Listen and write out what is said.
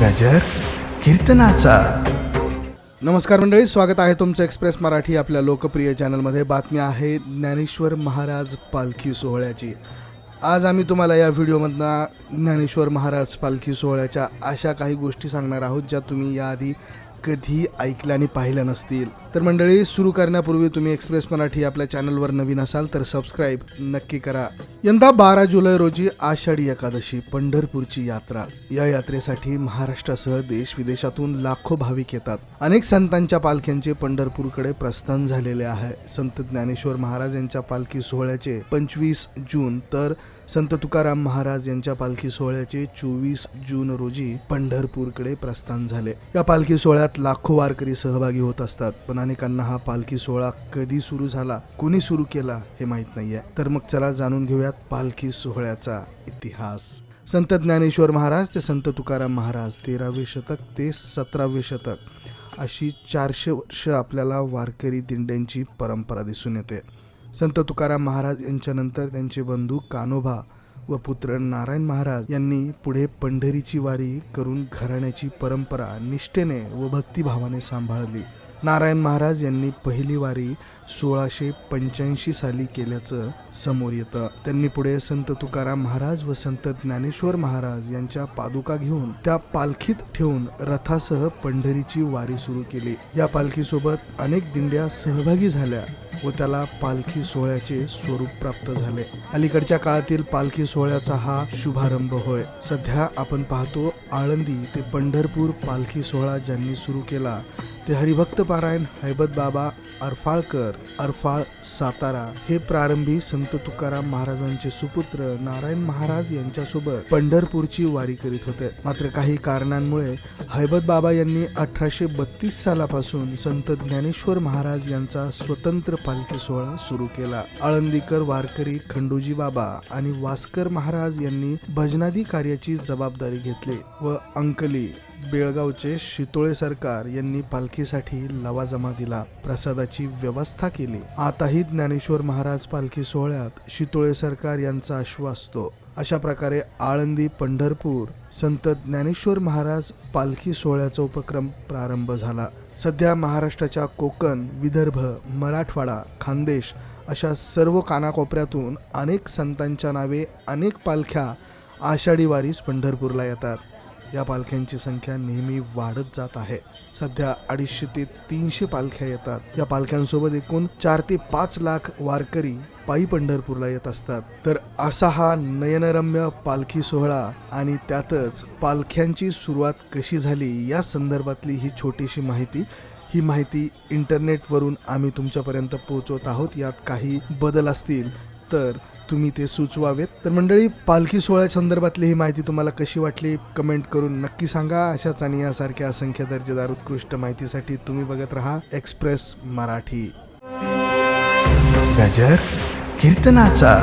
गजर कीर्तनाचा. नमस्कार मंडळी स्वागत आहे तुमचं एक्सप्रेस मराठी आपल्या लोकप्रिय चॅनलमध्ये. बातमी आहे ज्ञानेश्वर महाराज पालखी सोहळ्याची. आज आम्ही तुम्हाला या व्हिडिओमधनं ज्ञानेश्वर महाराज पालखी सोहळ्याच्या अशा काही गोष्टी सांगणार आहोत ज्या तुम्ही याआधी कधी ऐकल्या आणि पाहिल्या नसतील. तर मंडळी सुरू करण्यापूर्वी तुम्ही एक्सप्रेस मराठी आपल्या चॅनलवर नवीन असाल तर सबस्क्राईब नक्की करा. यंदा बारा जुलै रोजी आषाढी एकादशी पंढरपूरची यात्रा. या यात्रेसाठी महाराष्ट्रासह देश विदेशातून लाखो भाविक येतात. अनेक संतांच्या पालख्यांचे पंढरपूरकडे प्रस्थान झालेले आहे. संत ज्ञानेश्वर महाराज यांच्या पालखी सोहळ्याचे पंचवीस जून तर संत तुकाराम महाराज यांच्या पालखी सोहळ्याचे चोवीस जून रोजी पंढरपूरकडे प्रस्थान झाले. या पालखी सोहळ्यात लाखो वारकरी सहभागी होत असतात पण अनेकांना हा पालखी सोहळा कधी सुरू झाला कोणी सुरू केला हे माहीत नाहीये. तर मग चला जाणून घेऊयात पालखी सोहळ्याचा इतिहास. संत ज्ञानेश्वर महाराज ते संत तुकाराम महाराज तेरावे शतक ते सतरावे शतक अशी चारशे वर्ष आपल्याला वारकरी दिंड्यांची परंपरा दिसून येते. संत तुकाराम महाराज यांच्यानंतर त्यांचे बंधू कानोभा व पुत्र नारायण महाराज यांनी पुढे पंढरीची वारी करून घराण्याची परंपरा निष्ठेने व भक्तिभावाने सांभाळली. नारायण महाराज यांनी पहिली वारी सोळाशे पंच्याऐंशी साली केल्याचं समोर येतं. त्यांनी पुढे संत तुकाराम महाराज व संत ज्ञानेश्वर महाराज यांच्या पादुका घेऊन त्या पालखीत ठेवून रथासह पंढरीची वारी सुरू केली. या पालखीसोबत अनेक दिंड्या सहभागी झाल्या. व त्याला पालखी सोहळ्याचे स्वरूप प्राप्त झाले. अलीकडच्या काळातील पालखी सोहळ्याचा हा शुभारंभ होय. सध्या आपण पाहतो आळंदी ते पंढरपूर पालखी सोहळा ज्यांनी सुरू केला ते हरिभक्त पारायण हैबत बाबा अर्फाळकर अर्फाळ सातारा हे प्रारंभी संत तुकाराम महाराजांचे सुपुत्र नारायण महाराज यांच्यासोबत पंढरपूरची वारी करीत होते. मात्र काही कारणांमुळे हैबत बाबा यांनी अठराशे बत्तीस सालापासून संत ज्ञानेश्वर महाराज यांचा स्वतंत्र पालखी सोहळा सुरू केला. आळंदीकर वारकरी खंडोजी बाबा आणि वास्कर महाराज यांनी भजनादी कार्याची जबाबदारी घेतली व अंकली बेळगावचे शितोळे सरकार यांनी पालखीसाठी लवाजमा दिला प्रसादाची व्यवस्था केली. आताही ज्ञानेश्वर महाराज पालखी सोहळ्यात शितोळे सरकार यांचा आश्वासतो असतो. अशा प्रकारे आळंदी पंढरपूर संत ज्ञानेश्वर महाराज पालखी सोहळ्याचा उपक्रम प्रारंभ झाला. सध्या महाराष्ट्राच्या कोकण विदर्भ मराठवाडा खानदेश अशा सर्व कानाकोपऱ्यातून अनेक संतांच्या नावे अनेक पालख्या आषाढी वारीस पंढरपूरला येतात. या पालख्यांची संख्या नेहमी वाढत जात आहे. सध्या अडीचशे ते तीनशे पालख्या येतात. या पालख्यांसोबत एकूण चार ते पाच लाख वारकरी पायी पंढरपूरला येत असतात. तर असा हा नयनरम्य पालखी सोहळा आणि त्यातच पालख्यांची सुरुवात कशी झाली या संदर्भातली ही छोटीशी माहिती. ही माहिती इंटरनेटवरून आम्ही तुमच्यापर्यंत पोहोचवत आहोत. यात काही बदल असतील तर तुम्ही ते सुचवावेत. तर मंडळी पालखी सोहळ्या संदर्भातली ही माहिती तुम्हाला कशी वाटली कमेंट करून नक्की सांगा. अशाच आणि यासारख्या असंख्य दर्जेदार उत्कृष्ट माहितीसाठी तुम्ही बघत राहा एक्सप्रेस मराठी. गजर कीर्तनाचा.